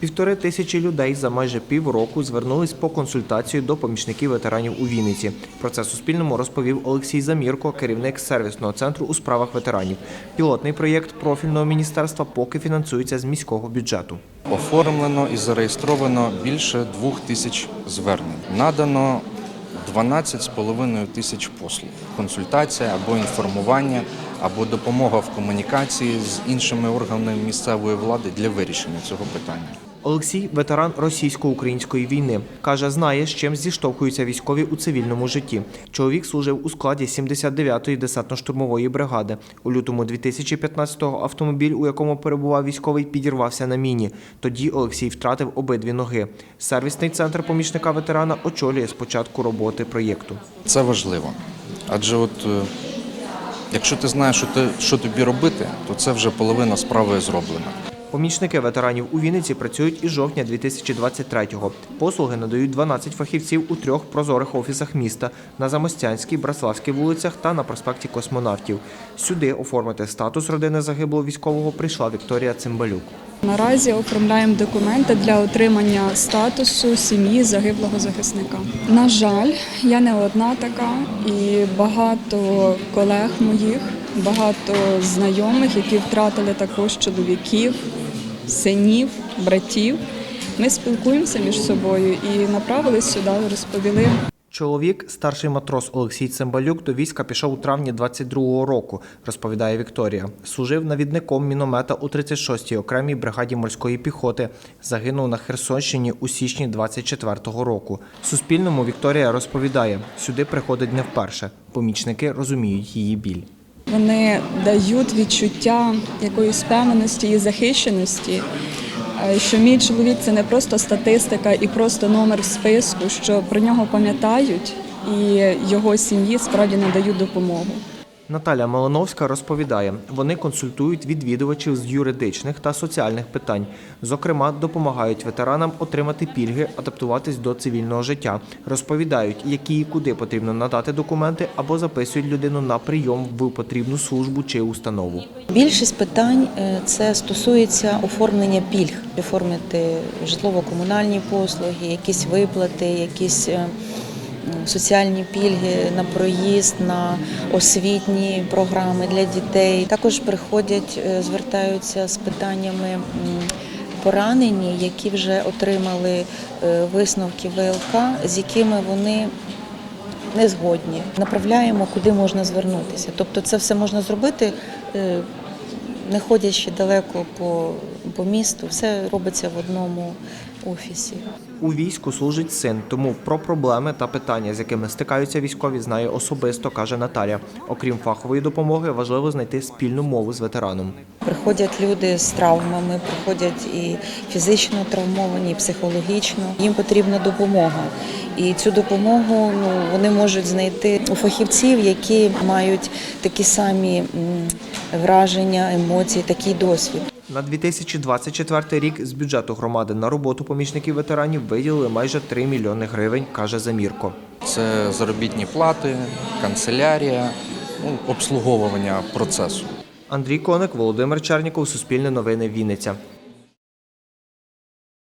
Півтори тисячі людей за майже півроку звернулись по консультацію до помічників ветеранів у Вінниці. Про це Суспільному розповів Олексій Замірко, керівник сервісного центру у справах ветеранів. Пілотний проєкт профільного міністерства поки фінансується з міського бюджету. Оформлено і зареєстровано більше двох тисяч звернень. Надано 12,5 тисяч послуг. Консультація або інформування, або допомога в комунікації з іншими органами місцевої влади для вирішення цього питання. Олексій ветеран російсько-української війни. Каже, знає, з чим зіштовхуються військові у цивільному житті. Чоловік служив у складі 79-ї десантно-штурмової бригади. У лютому 2015-го автомобіль, у якому перебував військовий, підірвався на міні. Тоді Олексій втратив обидві ноги. Сервісний центр помічника ветерана очолює з початку роботи проєкту. Це важливо. Адже от е, якщо ти знаєш, що, ти, що тобі робити, то це вже половина справи зроблена. Помічники ветеранів у Вінниці працюють із жовтня 2023-го. Послуги надають 12 фахівців у трьох прозорих офісах міста на Замостянській, Браславській вулицях та на проспекті Космонавтів. Сюди оформити статус родини загиблого військового прийшла Вікторія Цимбалюк. Наразі оформляємо документи для отримання статусу сім'ї загиблого захисника. На жаль, я не одна така, і багато колег моїх, багато знайомих, які втратили також чоловіків, синів, братів. Ми спілкуємося між собою і направились сюди, розповіли Чоловік, старший матрос Олексій Цимбалюк, до війська пішов у травні 22-го року, розповідає Вікторія. Служив навідником міномета у 36-й окремій бригаді морської піхоти. Загинув на Херсонщині у січні 24-го року. Суспільному Вікторія розповідає, сюди приходить не вперше. Помічники розуміють її біль. Вони дають відчуття якоїсь впевненості і захищеності, е, що мій чоловік це не просто статистика і просто номер в списку, що про нього пам'ятають і його сім'ї справді надають допомогу. Наталя Малиновська розповідає, вони консультують відвідувачів з юридичних та соціальних питань. Зокрема, допомагають ветеранам отримати пільги, адаптуватись до цивільного життя. Розповідають, які і куди потрібно надати документи або записують людину на прийом в потрібну службу чи установу. Більшість питань е, це стосується оформлення пільг, оформити житлово-комунальні послуги, якісь виплати, якісь е, соціальні пільги на проїзд, на освітні програми для дітей. Також приходять, е, звертаються з питаннями поранені, які вже отримали е, висновки ВЛК, з якими вони не згодні. Направляємо, куди можна звернутися. Тобто це все можна зробити, е, не ходячи далеко по, по місту, все робиться в одному офісі. У війську служить син, тому про проблеми та питання, з якими стикаються військові, знає особисто, каже Наталя. Окрім фахової допомоги, важливо знайти спільну мову з ветераном. Приходять люди з травмами, приходять і фізично травмовані, і психологічно. Їм потрібна допомога. І цю допомогу ну, вони можуть знайти у фахівців, які мають такі самі враження, емоції, такий досвід. На 2024 рік з бюджету громади на роботу помічників ветеранів виділили майже 3 мільйони гривень, каже Замірко. Це заробітні плати, канцелярія, ну, обслуговування процесу. Андрій Коник, Володимир Черніков, Суспільне новини, Вінниця.